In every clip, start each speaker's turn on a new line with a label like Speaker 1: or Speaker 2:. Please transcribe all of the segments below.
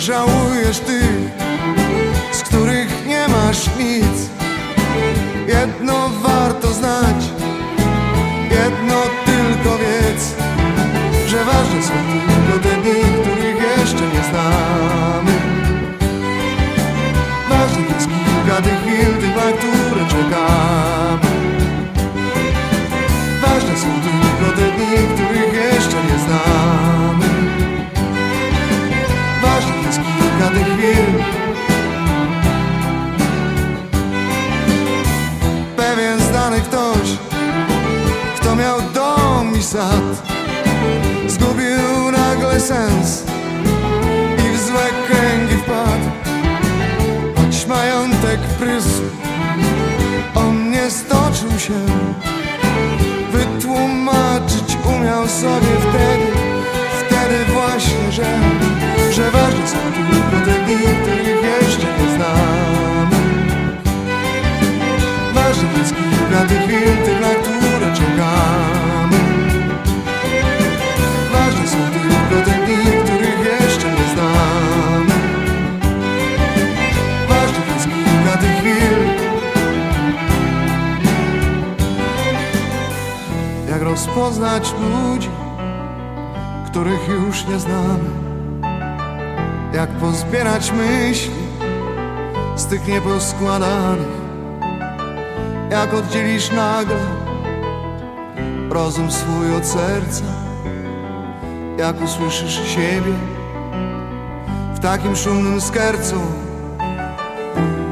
Speaker 1: żałujesz tych, z których nie masz nic. Jedno warto znać, jedno tylko wiedz, że ważne są tylko te dni, których jeszcze nie znamy. Ktoś, kto miał dom i sad, zgubił nagle sens i w złe kręgi wpadł. Choć majątek prysł, on nie stoczył się Wytłumaczyć umiał sobie wtedy Wtedy właśnie, że Że ważne są te dni, których jeszcze nie znamy Ważnych jest chwil, tych, na które czekamy Ważne są tylko te dni, których jeszcze nie znamy Ważnych jest kilka tych chwil Jak rozpoznać ludzi, których już nie znamy? Jak pozbierać myśli z tych nieposkładanych Jak oddzielisz nagle rozum swój od serca? Jak usłyszysz siebie w takim szumnym skercu?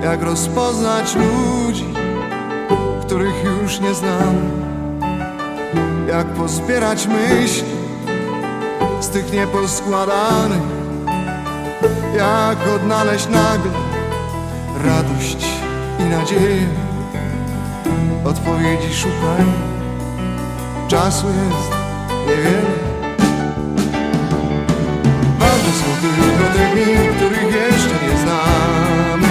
Speaker 1: Jak rozpoznać ludzi, których już nie znamy jak pozbierać myśli z tych nieposkładanych, jak odnaleźć nagle radość i nadzieję. Odpowiedzi szukaj, czasu jest niewiele. Ważne są tylko te dni, których jeszcze nie znamy.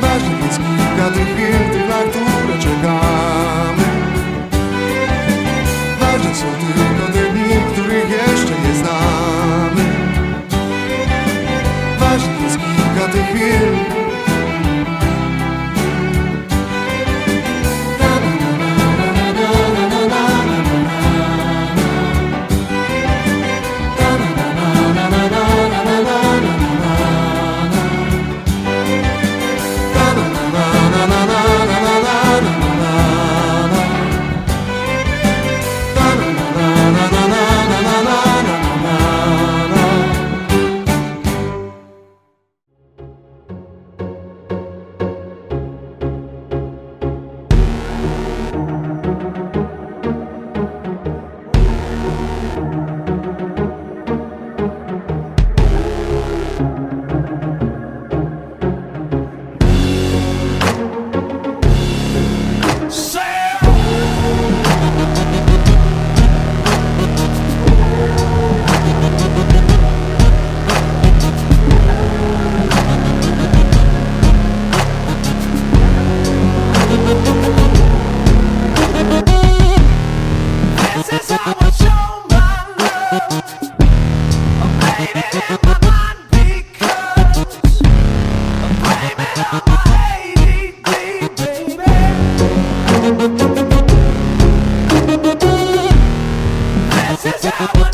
Speaker 1: Ważnych jest kilka tych chwil, na które czekamy. Ważne są tylko
Speaker 2: Yeah.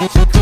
Speaker 2: I